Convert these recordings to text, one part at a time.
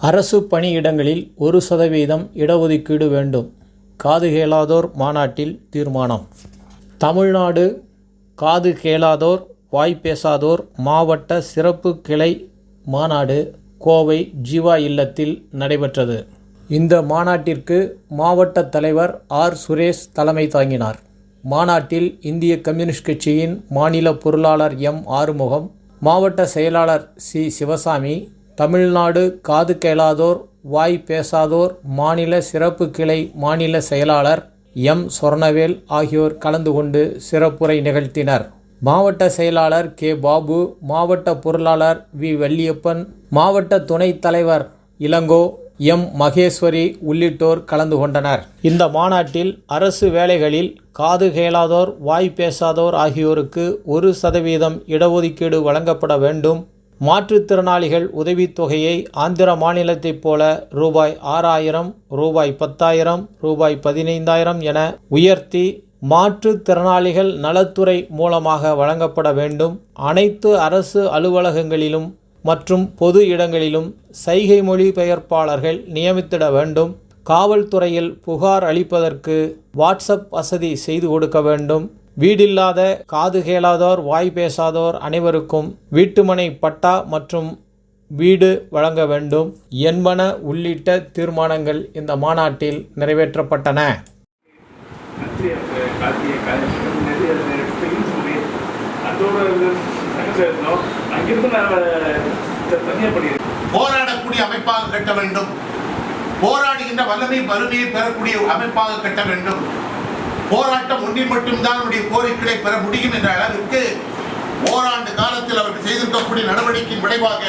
அரசு பணியிடங்களில் ஒரு சதவீதம் இடஒதுக்கீடு வேண்டும். காது கேளாதோர் மாநாட்டில் தீர்மானம். தமிழ்நாடு காது கேளாதோர் வாய் பேசாதோர் மாவட்ட சிறப்பு கிளை மாநாடு கோவை ஜீவா இல்லத்தில் நடைபெற்றது. இந்த மாநாட்டிற்கு மாவட்ட தலைவர் ஆர். சுரேஷ் தலைமை தாங்கினார். மாநாட்டில் இந்திய கம்யூனிஸ்ட் கட்சியின் மாநில பொருளாளர் எம். ஆறுமுகம் மாவட்ட செயலாளர் சி. சிவசாமி தமிழ்நாடு காது கேளாதோர் வாய் பேசாதோர் மாநில சிறப்பு கிளை மாநில செயலாளர் எம். சொர்ணவேல் ஆகியோர் கலந்து கொண்டு சிறப்புரை நிகழ்த்தினர். மாவட்ட செயலாளர் கே. பாபு மாவட்ட பொருளாளர் வி. வள்ளியப்பன் மாவட்ட துணைத் தலைவர் இளங்கோ எம். மகேஸ்வரி உள்ளிட்டோர் கலந்து கொண்டனர். இந்த மாநாட்டில் அரசு வேலைகளில் காது கேளாதோர் வாய் பேசாதோர் ஆகியோருக்கு ஒரு சதவீதம் இடஒதுக்கீடு வழங்கப்பட வேண்டும். மாற்றுத்திறனாளிகள் உதவித்தொகையை ஆந்திர மாநிலத்தைப் போல ரூபாய் ஆறாயிரம் ரூபாய் பத்தாயிரம் ரூபாய் பதினைந்தாயிரம் என உயர்த்தி மாற்றுத்திறனாளிகள் நலத்துறை மூலமாக வழங்கப்பட வேண்டும். அனைத்து அரசு அலுவலகங்களிலும் மற்றும் பொது இடங்களிலும் சைகை மொழி பெயர்ப்பாளர்கள் நியமித்திட வேண்டும். காவல்துறையில் புகார் அளிப்பதற்கு வாட்ஸ்அப் வசதி செய்து கொடுக்க வேண்டும். வீடில்லாத காது கேளாதோர் வாய் பேசாதோர் அனைவருக்கும் வீட்டுமனை பட்டா மற்றும் வீடு வழங்க வேண்டும். என்பன உள்ளிட்ட தீர்மானங்கள் இந்த மாநாட்டில் நிறைவேற்றப்பட்டன. போராடக்கூடிய அமைப்பாக கட்ட வேண்டும். போராடுகின்ற வல்லமை வறுமையை பெறக்கூடிய அமைப்பாக கட்ட வேண்டும். போராட்டம் ஒன்றில் மட்டும்தான் நம்முடைய கோரிக்கைகளை பெற முடியும் என்ற அளவிற்கு ஓராண்டு காலத்தில் அவர்கள் செய்திருக்கக்கூடிய நடவடிக்கையின் விளைவாக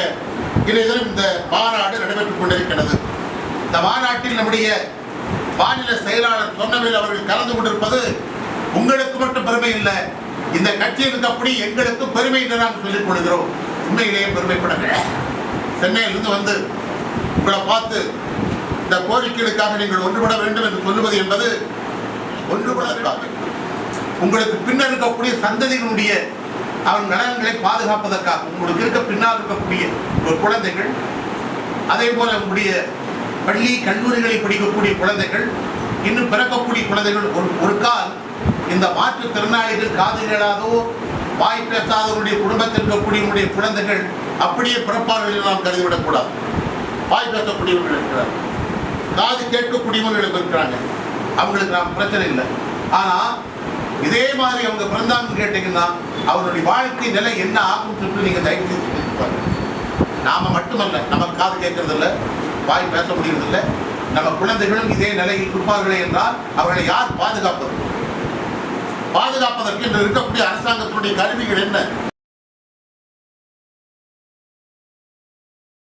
இன்றைய இந்த மாநாடு நடைபெற்றுக் கொண்டிருக்கிறது. இந்த மாநாட்டில் நம்முடைய மாநில செயலாளர் சொன்னவில் அவர்கள் கலந்து கொண்டிருப்பது உங்களுக்கு மட்டும் பெருமை இல்லை. இந்த கட்சியில் இருக்கக்கூடிய எங்களுக்கு பெருமை என்று நாங்கள் சொல்லிக் கொள்கிறோம். உண்மையிலேயே பெருமைப்பட வேண்டும் சென்னையிலிருந்து வந்து உங்களை பார்த்து இந்த கோரிக்கைகளுக்காக நீங்கள் ஒன்றுபட வேண்டும் என்று சொல்லுவது என்பது ஒன்றுபடுவதற்காக உங்களுக்கு பின்னர் இருக்கக்கூடிய சந்ததிகளுடைய அவன் நலன்களை பாதுகாப்பதற்காக உங்களுக்கு இருக்க பின்னால் இருக்கக்கூடிய ஒரு குழந்தைகள் அதே போல உங்களுடைய பள்ளி கல்லூரிகளில் படிக்கக்கூடிய குழந்தைகள் இன்னும் பிறக்கக்கூடிய குழந்தைகள் ஒரு ஒரு கால் இந்த மாற்றுத்திறனாளிகள் காது கேளாதோ வாய் பேசாதவருடைய குடும்பத்தில் இருக்கக்கூடிய உங்களுடைய குழந்தைகள் அப்படியே பிறப்பார்கள் என்று நாம் கருதிவிடக்கூடாது. வாய் பேசக்கூடியவர்கள் இருக்கிறார் காது கேட்கக்கூடியவர்கள் இருக்கிறாங்க அவங்களுக்கு நாம் பிரச்சனை இல்லை. ஆனால் இதே மாதிரி அவங்க பிறந்தாங்கன்னு கேட்டீங்கன்னா அவருடைய வாழ்க்கை நிலை என்ன ஆகும் சொல்லிட்டு நீங்கள் தயவு செய்து சிந்தித்து பாருங்க. நாம மட்டுமல்ல நம்ம காது கேட்கறதில்ல வாய் பேச முடியறதில்ல. நம்ம குழந்தைகளும் இதே நிலையில் இருப்பார்களே என்றால் அவர்களை யார் பாதுகாப்பது? பாதுகாப்பதற்கு இன்று இருக்கக்கூடிய அரசாங்கத்தினுடைய கருவிகள் என்ன?